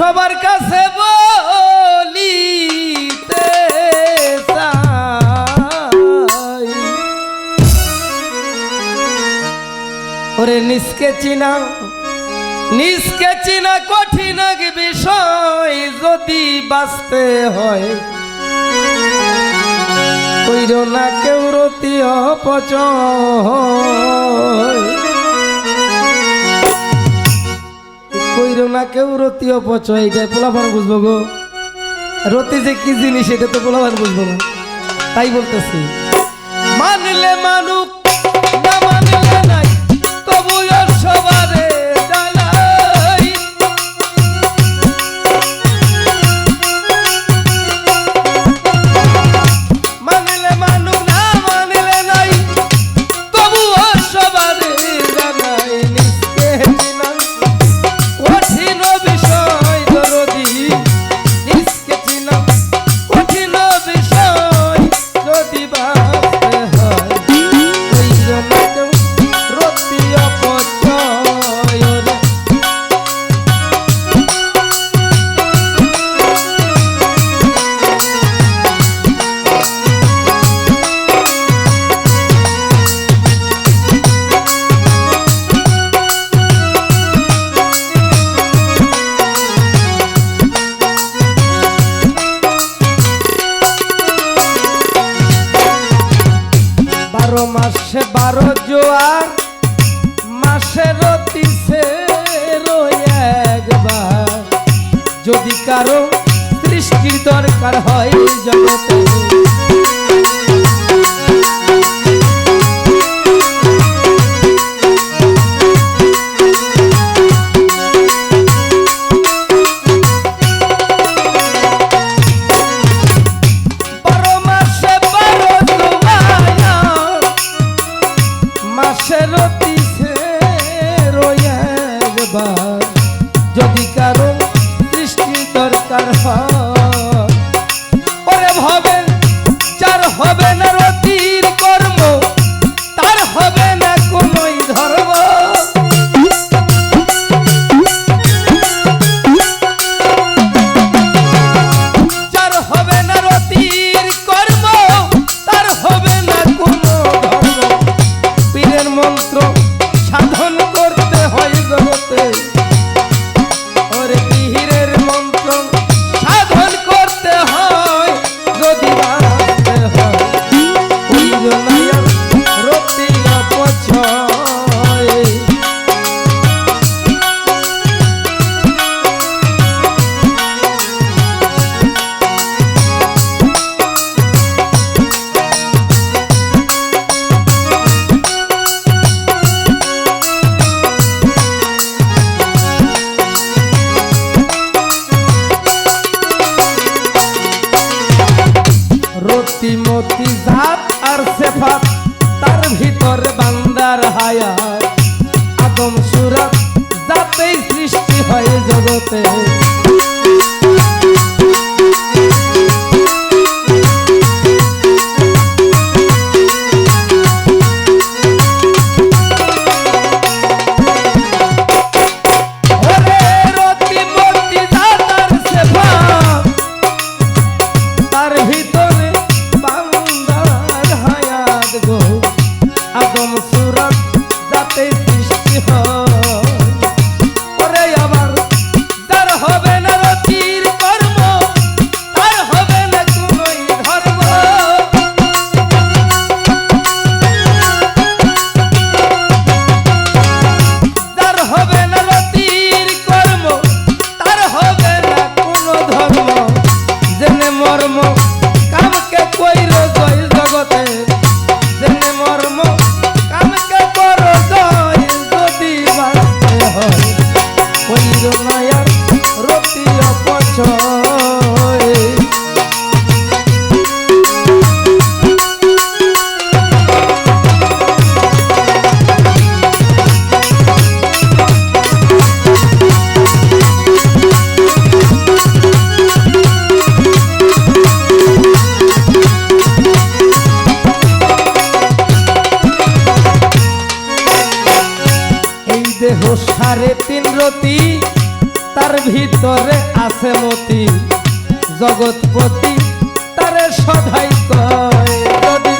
সবার কাছে বলিতে ওরে নিষ্কে চিনা নিষ্কে চিনা কঠিন বিষয় যদি বাঁচতে হয়। কইর না কেউ রতি অপচয়। কইরো না কেউ, রতি অপচয়। এটা পোলাপান বুঝব গো। রতি যে কি জিনিস, এটা তো পোলাপান বুঝব না। তাই বলতেছি। মানলে মানুষ না মানলে নাই তবু সব সৃষ্টির দরকার হয় জগতে। তোর বান্দার হায়া আদম সুরত যাতেই সৃষ্টি হয় জগতে। জগতপতি তার ভিতরে আছে মতি। জগৎপতি তারে সদাই কয় যদি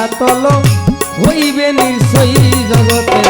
সাতল হইবে নিশ্চয়ই জগতে।